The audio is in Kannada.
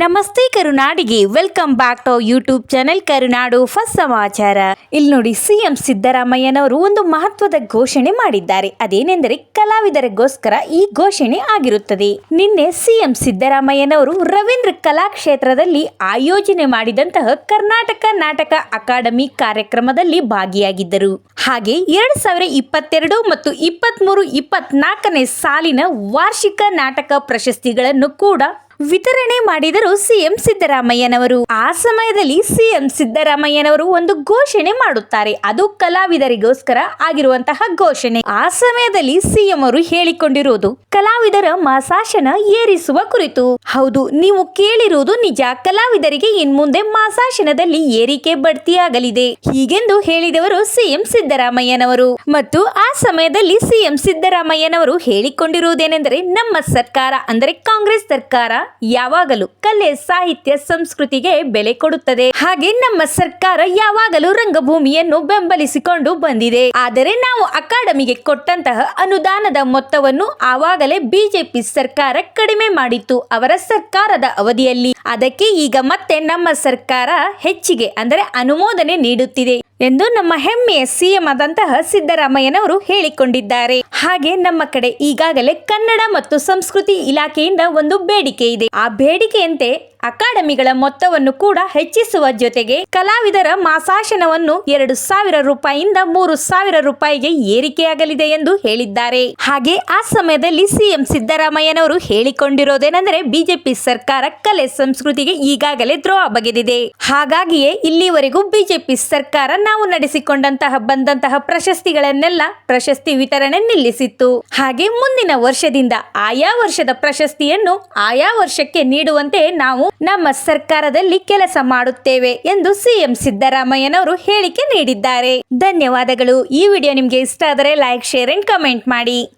ನಮಸ್ತೆ ಕರುನಾಡಿಗೆ. Welcome back to YouTube channel Karunadu first Samachara. ಇಲ್ಲಿ ನೋಡಿ, ಸಿಎಂ ಸಿದ್ದರಾಮಯ್ಯನವರು ಒಂದು ಮಹತ್ವದ ಘೋಷಣೆ ಮಾಡಿದ್ದಾರೆ. ಅದೇನೆಂದರೆ, ಕಲಾವಿದರಿಗೋಸ್ಕರ ಈ ಘೋಷಣೆ ಆಗಿರುತ್ತದೆ. ನಿನ್ನೆ ಸಿಎಂ ಸಿದ್ದರಾಮಯ್ಯನವರು ರವೀಂದ್ರ ಕಲಾಕ್ಷೇತ್ರದಲ್ಲಿ ಆಯೋಜನೆ ಮಾಡಿದಂತಹ ಕರ್ನಾಟಕ ನಾಟಕ ಅಕಾಡೆಮಿ ಕಾರ್ಯಕ್ರಮದಲ್ಲಿ ಭಾಗಿಯಾಗಿದ್ದರು. ಹಾಗೆ ಎರಡ್ ಸಾವಿರ ಇಪ್ಪತ್ತೆರಡು ಮತ್ತು ಇಪ್ಪತ್ಮೂರು, ಇಪ್ಪತ್ನಾಲ್ಕನೇ ಸಾಲಿನ ವಾರ್ಷಿಕ ನಾಟಕ ಪ್ರಶಸ್ತಿಗಳನ್ನು ಕೂಡ ವಿತರಣೆ ಮಾಡಿದರು ಸಿಎಂ ಸಿದ್ದರಾಮಯ್ಯನವರು. ಆ ಸಮಯದಲ್ಲಿ ಸಿಎಂ ಸಿದ್ದರಾಮಯ್ಯನವರು ಒಂದು ಘೋಷಣೆ ಮಾಡುತ್ತಾರೆ. ಅದು ಕಲಾವಿದರಿಗೋಸ್ಕರ ಆಗಿರುವಂತಹ ಘೋಷಣೆ. ಆ ಸಮಯದಲ್ಲಿ ಸಿಎಂ ಅವರು ಹೇಳಿಕೊಂಡಿರುವುದು, ಕಲಾವಿದರ ಮಾಸಾಶನ ಏರಿಸುವ ಕುರಿತು. ಹೌದು, ನೀವು ಕೇಳಿರುವುದು ನಿಜ. ಕಲಾವಿದರಿಗೆ ಇನ್ಮುಂದೆ ಮಾಸಾಶನದಲ್ಲಿ ಏರಿಕೆ ಬಡ್ತಿಯಾಗಲಿದೆ. ಹೀಗೆಂದು ಹೇಳಿದವರು ಸಿಎಂ ಸಿದ್ದರಾಮಯ್ಯನವರು. ಮತ್ತು ಆ ಸಮಯದಲ್ಲಿ ಸಿಎಂ ಸಿದ್ದರಾಮಯ್ಯನವರು ಹೇಳಿಕೊಂಡಿರುವುದೇನೆಂದರೆ ನಮ್ಮ ಸರ್ಕಾರ, ಅಂದರೆ ಕಾಂಗ್ರೆಸ್ ಸರ್ಕಾರ. ಯಾವಾಗಲೂ ಕಲೆ, ಸಾಹಿತ್ಯ, ಸಂಸ್ಕೃತಿಗೆ ಬೆಲೆ ಕೊಡುತ್ತದೆ. ಹಾಗೆ ನಮ್ಮ ಸರ್ಕಾರ ಯಾವಾಗಲೂ ರಂಗಭೂಮಿಯನ್ನು ಬೆಂಬಲಿಸಿಕೊಂಡು ಬಂದಿದೆ. ಆದರೆ ನಾವು ಅಕಾಡೆಮಿಗೆ ಕೊಟ್ಟಂತಹ ಅನುದಾನದ ಮೊತ್ತವನ್ನು ಆವಾಗಲೇ ಬಿಜೆಪಿ ಸರ್ಕಾರ ಕಡಿಮೆ ಮಾಡಿತ್ತು. ಅವರ ಸರ್ಕಾರದ ಅವಧಿಯಲ್ಲಿ. ಅದಕ್ಕೆ ಈಗ ಮತ್ತೆ ನಮ್ಮ ಸರ್ಕಾರ ಹೆಚ್ಚಿಗೆ, ಅಂದರೆ ಅನುಮೋದನೆ ನೀಡುತ್ತಿದೆ. ಎಂದು ನಮ್ಮ ಹೆಮ್ಮೆಯ ಸಿಎಂ ಆದಂತಹ ಸಿದ್ದರಾಮಯ್ಯನವರು ಹೇಳಿಕೊಂಡಿದ್ದಾರೆ. ಹಾಗೆ ನಮ್ಮ ಕಡೆ ಈಗಾಗಲೇ ಕನ್ನಡ ಮತ್ತು ಸಂಸ್ಕೃತಿ ಇಲಾಖೆಯಿಂದ ಒಂದು ಬೇಡಿಕೆ ಇದೆ. ಆ ಬೇಡಿಕೆಯಂತೆ ಅಕಾಡೆಮಿಗಳ ಮೊತ್ತವನ್ನು ಕೂಡ ಹೆಚ್ಚಿಸುವ ಜೊತೆಗೆ ಕಲಾವಿದರ ಮಾಸಾಶನವನ್ನು ಎರಡು ಸಾವಿರ ರೂಪಾಯಿಯಿಂದ ಮೂರು ಸಾವಿರ ರೂಪಾಯಿಗೆ ಏರಿಕೆಯಾಗಲಿದೆ ಎಂದು ಹೇಳಿದ್ದಾರೆ. ಹಾಗೆ ಆ ಸಮಯದಲ್ಲಿ ಸಿಎಂ ಸಿದ್ದರಾಮಯ್ಯನವರು ಹೇಳಿಕೊಂಡಿರೋದೇನೆಂದರೆ ಬಿಜೆಪಿ ಸರ್ಕಾರ ಕಲೆ ಸಂಸ್ಕೃತಿಗೆ ಈಗಾಗಲೇ ದ್ರೋಹ ಬಗೆದಿದೆ. ಹಾಗಾಗಿಯೇ ಇಲ್ಲಿವರೆಗೂ ಬಿಜೆಪಿ ಸರ್ಕಾರ ನಾವು ನಡೆಸಿಕೊಂಡಂತಹ ಬಂದಂತಹ ಪ್ರಶಸ್ತಿಗಳನ್ನೆಲ್ಲ ಪ್ರಶಸ್ತಿ ವಿತರಣೆ ನಿಲ್ಲಿಸಿತ್ತು. ಹಾಗೆ ಮುಂದಿನ ವರ್ಷದಿಂದ ಆಯಾ ವರ್ಷದ ಪ್ರಶಸ್ತಿಯನ್ನು ಆಯಾ ವರ್ಷಕ್ಕೆ ನೀಡುವಂತೆ ನಾವು ನಮ್ಮ ಸರ್ಕಾರದಲ್ಲಿ ಕೆಲಸ ಮಾಡುತ್ತೇವೆ ಎಂದು ಸಿಎಂ ಸಿದ್ದರಾಮಯ್ಯನವರು ಹೇಳಿಕೆ ನೀಡಿದ್ದಾರೆ. ಧನ್ಯವಾದಗಳು. ಈ ವಿಡಿಯೋ ನಿಮಗೆ ಇಷ್ಟ ಆದರೆ ಲೈಕ್, ಶೇರ್, ಅಂಡ್ ಕಮೆಂಟ್ ಮಾಡಿ.